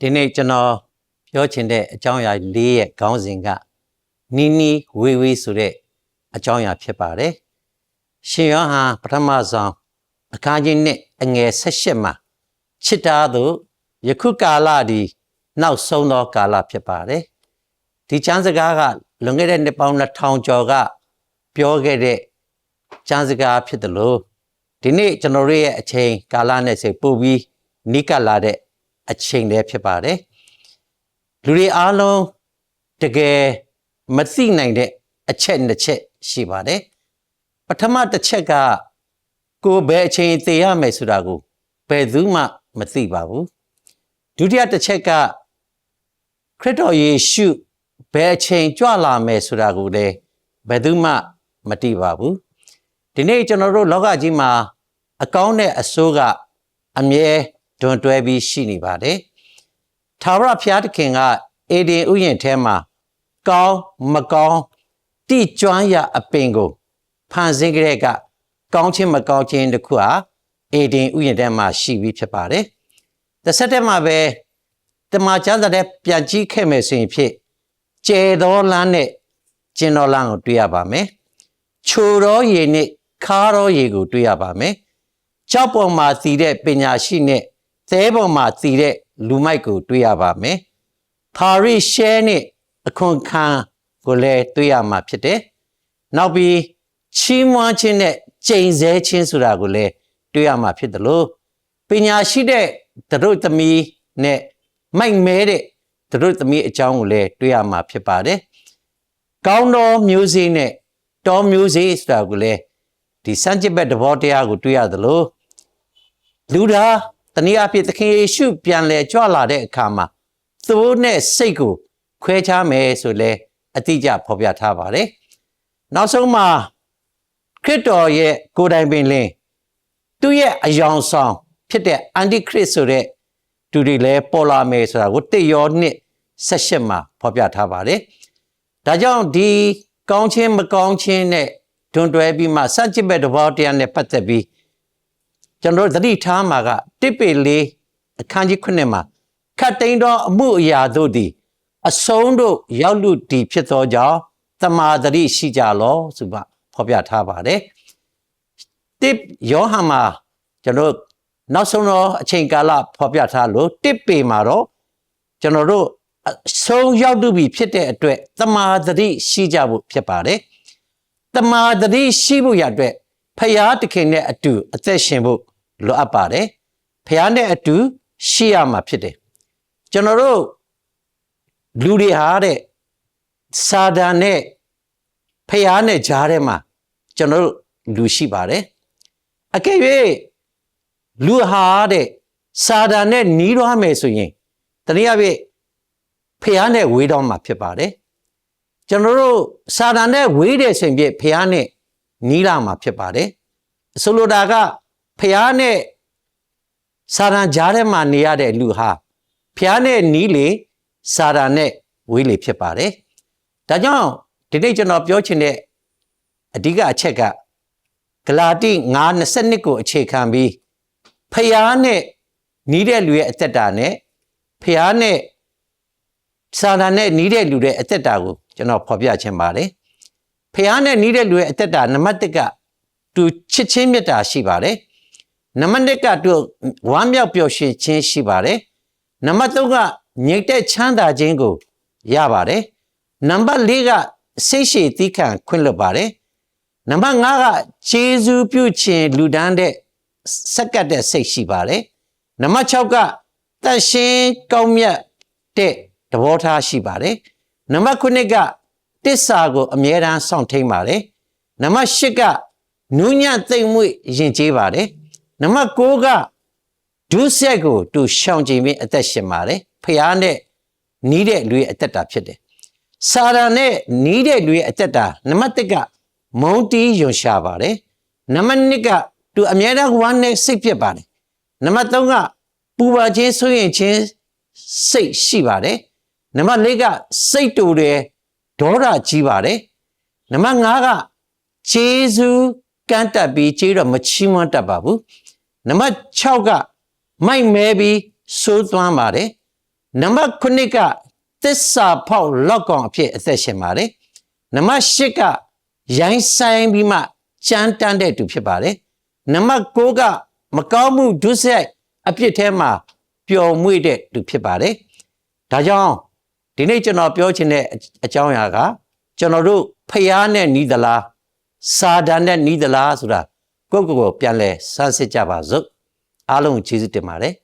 ဒီနေ့ကျွန်တော်ပြောချင်တဲ့အကြောင်းအရာ၄ရဲ့ခေါင်းစဉ်ကနီနီဝေးဝေးဆိုတဲ့အကြောင်းအရာဖြစ်ပါတယ်ရှင်ယောဟန်ပထမဆုံးအခန်းကြီးနဲ့အငယ်၁၈မှာချစ်တာသို့ယခုကာလဒီနောက်ဆုံးသောကာလဖြစ်ပါတယ်ဒီချမ်းစကားကလွန်ခဲ့တဲ့နှစ်ပေါင်း2000ကျော်ကပြောခဲ့တဲ့ချမ်းစကားဖြစ်တယ်လို့ဒီနေ့ကျွန်တော်တို့ရဲ့အချိန်ကာလနဲ့စိပို့ပြီးနိကလာတဲ့ အချိန်လေးဖြစ်ပါတယ်လူတွေအားလုံးတကယ်မသိနိုင်တဲ့အချက်နှစ်ချက်ရှိပါတယ်ပထမတစ်ချက်ကကိုယ်ဘယ်အချိန်သိရမယ်ဆိုတာကိုဘယ်သူမှမသိပါဘူးဒုတိယတစ်ချက်ကခရစ်တော်ယေရှုဘယ်အချိန်ကြွလာမယ်ဆိုတာကိုလည်းဘယ်သူမှမသိပါဘူးဒီနေ့ကျွန်တော်တို့လောကကြီးမှာ အကောင်းနဲ့အဆိုးကအမြဲ တွန်တွဲပြီးရှိနေပါတယ်။ထာဝရဘုရားသခင်ကအေဒင်ဥယျာဉ်ထဲမှာကောင်းမကောင်းတိကျွမ်းရအပင်ကိုဖန်ဆင်းကြတဲ့ကကောင်းခြင်းမကောင်းခြင်းတခုဟာအေဒင်ဥယျာဉ်ထဲမှာရှိပြီးဖြစ်ပါတယ်။တစ်ဆက်တည်းမှာပဲတမန်ကျမ်းစာတဲ့ပြန်ကြည့်ခဲ့မယ်ဆိုရင်ဖြစ်ကျဲတော်လမ်းနဲ့ကျင်တော်လမ်းကိုတွေ့ရပါမယ်။ချိုတော်ရည်နဲ့ခါတော်ရည်ကိုတွေ့ရပါမယ်။ကြောက်ပေါ်မှာစီတဲ့ပညာရှိနဲ့ သဲပေါ်မှာစီတဲ့လူမိုက်ကိုတွေ့ရပါမယ်။ပါရိရှဲနဲ့အခွန်ခံကိုလည်းတွေ့ရမှာဖြစ်တယ်။နောက်ပြီးချီးမွမ်းခြင်းနဲ့ကြိမ်ဆဲခြင်းဆိုတာကိုလည်းတွေ့ရမှာဖြစ်တယ်လို့ပညာရှိတဲ့သူတို့သမီးနဲ့မိုက်မဲတဲ့သူတို့သမီးအကြောင်းကိုလည်းတွေ့ရမှာဖြစ်ပါတယ်။ကောင်းတော်မျိုးစေ့နဲ့တောမျိုးစေ့ဆိုတာကိုလည်းဒီစံจิตဘက်သဘောတရားကိုတွေ့ရသလိုလူသား တနည်းအားဖြင့်သခင်ယေရှုပြန်လဲကြွလာတဲ့အခါမှာသူတို့နဲ့စိတ်ကိုခွဲခြားမယ်ဆိုလဲအတိအကျဖော်ပြထားပါတယ်။နောက်ဆုံးမှာခရစ်တော်ရဲ့ကိုယ်တိုင်ပင်လင်းသူ့ရဲ့အယောင်ဆောင်ဖြစ်တဲ့အန်တီခရစ်ဆိုတဲ့သူတွေလည်းပေါ်လာမယ်ဆိုတာကိုတိရောနှစ်ဆက်ရှစ်မှာဖော်ပြထားပါတယ်။ဒါကြောင့်ဒီကောင်းခြင်းမကောင်းခြင်းနဲ့တွန်တွဲပြီးမှစัจจิဘက်တဘောတရားနဲ့ပတ်သက်ပြီး ကျွန်တော်သတိထားမှာကတစ်ပေလေးအခန်းကြီး9မှာခတ်တိန်သောအမှုအရာတို့သည် အဆုံးတို့ရောက်လူတည်ဖြစ်သောကြောင့်တမာတတိရှိကြလောဆိုပါဖော်ပြထားပါတယ်တစ်ယောဟန်မှာကျွန်တော်နောက်ဆုံးတော့အချိန်ကာလဖော်ပြထားလို့တစ်ပေမှာတော့ကျွန်တော်တို့အဆုံးရောက်တူပြီဖြစ်တဲ့အတွက်တမာတတိရှိကြဖို့ဖြစ်ပါတယ်တမာတတိရှိဖို့ရအတွက်ဖရာတခင်နဲ့အတူအသက်ရှင်ဖို့ လိုအပ်ပါတယ်ဖះနဲ့အတူရှိရမှာဖြစ်တယ်ကျွန်တော်တို့လူတွေဟာတဲ့စာဒန်နဲ့ဖះနဲ့ကြားထဲမှာကျွန်တော်တို့လူရှိပါတယ်အကယ်၍လူဟာတဲ့စာဒန်နဲ့နီးသွားမယ်ဆိုရင်တနည်းအားဖြင့်ဖះနဲ့ဝေးတော့မှာဖြစ်ပါတယ်ကျွန်တော်တို့စာဒန်နဲ့ဝေးတယ်ဆိုရင်ဖះနဲ့နီးလာမှာဖြစ်ပါတယ်ဆိုလိုတာက ဖះနဲ့စာရန်ကြားထဲမှာနေရတဲ့လူဟာဖះနဲ့နီးလေစာရန်နဲ့ဝေးလေဖြစ်ပါတယ်။ဒါကြောင့်ဒီနေ့ကျွန်တော်ပြောချင်တဲ့အဓိကအချက်ကဂလာတိ9:22ကိုအခြေခံပြီးဖះနဲ့နီးတဲ့လူရဲ့အသက်တာနဲ့ဖះနဲ့စာရန်နဲ့နီးတဲ့လူရဲ့အသက်တာကိုကျွန်တော်ဖော်ပြချင်ပါတယ်။ဖះနဲ့နီးတဲ့လူရဲ့အသက်တာနံပါတ်1ကသူချစ်ချင်းမြတ်တာရှိပါတယ် နံပါတ်1ကသူဝမ်းမြောက်ပျော်ရွှင်ခြင်းရှိပါတယ်နံပါတ်3ကငြိတ်တဲ့ချမ်းသာခြင်းကိုရပါတယ်နံပါတ်4ကစိတ်ရှည်သီးခံခွင့်လွတ်ပါတယ်နံပါတ်5ကခြေစူးပြုခြင်းလူဒန်းတဲ့စက်ကတ်တဲ့စိတ်ရှိပါတယ်နံပါတ်6ကတန်ရှင်းကောင်းမြတ်တဲ့သဘောထားရှိပါတယ်နံပါတ်9ကတစ္ဆာကိုအမြဲတမ်းစောင့်ထိန်ပါတယ်နံပါတ်10ကနူးညံ့သိမ့်မွေ့ယဉ်ကျေးပါတယ် နံပါတ်6ကဒုစရိုက်ကိုသူရှောင်ကျင်ပြီးအသက်ရှင်ပါတယ်ဖះနဲ့နီးတဲ့လူရဲ့အသက်တာဖြစ်တယ်စာရန်နဲ့နီးတဲ့လူရဲ့အသက်တာနံပါတ်1ကမုံတီးယွန်ရှာပါတယ်နံပါတ်2ကသူအမြဲတမ်းဝမ်းနဲ့စိတ်ဖြစ်ပါတယ်နံပါတ်3ကပူပါခြင်းဆိုရင်ချင်းစိတ်ရှိပါတယ်နံပါတ်4ကစိတ်တူတယ်ဒေါသကြီးပါတယ်နံပါတ်5ကခြေစူးကန့်တက်ပြီးခြေတော့မချီးမွမ်းတတ်ပါဘူး နံပါတ်6ကမိုက်မဲပြီးစိုးသွမ်းပါတယ်နံပါတ်9ကသစ္စာဖောက်လောက်ကောင်အဖြစ်အသက်ရှင်ပါတယ်နံပါတ်10ကရိုင်းဆိုင်ပြီးမှကြမ်းတမ်းတဲ့သူဖြစ်ပါတယ်နံပါတ်9ကမကောင်းမှုဒုစရိုက်အပြစ်ထဲမှာပျော်မွေ့တဲ့သူဖြစ်ပါတယ်ဒါကြောင့်ဒီနေ့ကျွန်တော်ပြောချင်တဲ့အအကြောင်းအရာကကျွန်တော်တို့ဖျားနဲ့နီးသလားစာဒန်နဲ့နီးသလားဆိုတာ ကိုယ့်ကိုယ်ကိုပြန်လဲစမ်းစစ်ကြပါစို့အားလုံးကိုကျေးဇူးတင်ပါတယ်